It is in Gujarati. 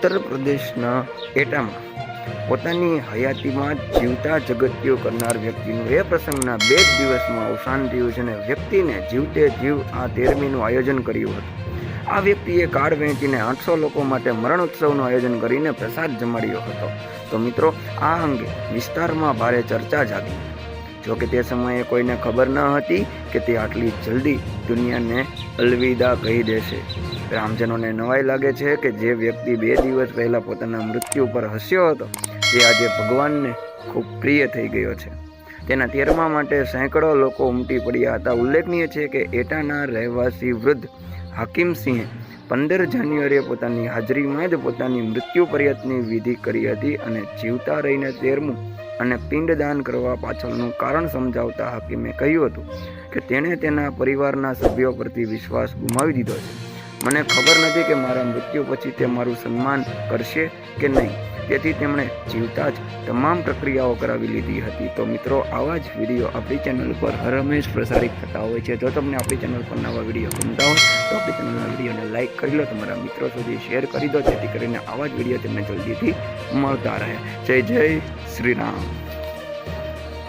ઉત્તર પ્રદેશના એટામાં પોતાની હયાતીમાં જીવતા જગત્યો કરનાર વ્યક્તિનું એ પ્રસંગના બે જ દિવસમાં અવસાન થયું છે અને વ્યક્તિને જીવતે જીવ આ તેરમીનું આયોજન કર્યું હતું. આ વ્યક્તિએ કાર્ડ વહેંચીને આઠસો લોકો માટે મરણ ઉત્સવનું આયોજન કરીને પ્રસાદ જમાડ્યો હતો. તો મિત્રો, આ અંગે વિસ્તારમાં ભારે ચર્ચા જાગી. જો કે તે સમયે કોઈને ખબર ન હતી કે તે આટલી જલ્દી દુનિયાને અલવિદા કહી દેશે. ગ્રામજનોને નવાઈ લાગે છે કે જે વ્યક્તિ બે દિવસ પહેલાં પોતાના મૃત્યુ પર હસ્યો હતો તે આજે ભગવાનને ખૂબ પ્રિય થઈ ગયો છે. તેના તેરમા માટે સેંકડો લોકો ઉમટી પડ્યા હતા. ઉલ્લેખનીય છે કે એટાના રહેવાસી વૃદ્ધ હાકિમસિંહે પંદર જાન્યુઆરીએ પોતાની હાજરીમાં જ પોતાની મૃત્યુ પર્યતની વિધિ કરી હતી અને જીવતા રહીને તેરમું અને પિંડદાન કરવા પાછળનું કારણ સમજાવતા હાકીમે કહ્યું હતું કે તેણે તેના પરિવારના સભ્યો પરથી વિશ્વાસ ગુમાવી દીધો છે. મને ખબર નથી કે મારા મૃત્યુ પછી તે મારું સન્માન કરશે કે નહીં. તેથી તેમણે જીવતા જ તમામ પ્રક્રિયાઓ કરાવી લીધી હતી. તો મિત્રો, આવા જ વીડિયો આપણી ચેનલ પર હર હંમેશ પ્રસારિત થતા હોય છે. જો તમને આપણી ચેનલ પર નવા વીડિયો ગમતા હોય, તો આપણી ચેનલના વિડીયોને લાઇક કરી લો. તમારા મિત્રો સુધી શેર કરી દો, જેથી કરીને આવા જ વીડિયો તમને જલ્દીથી મળતા રહે. જય જય શ્રી રામ.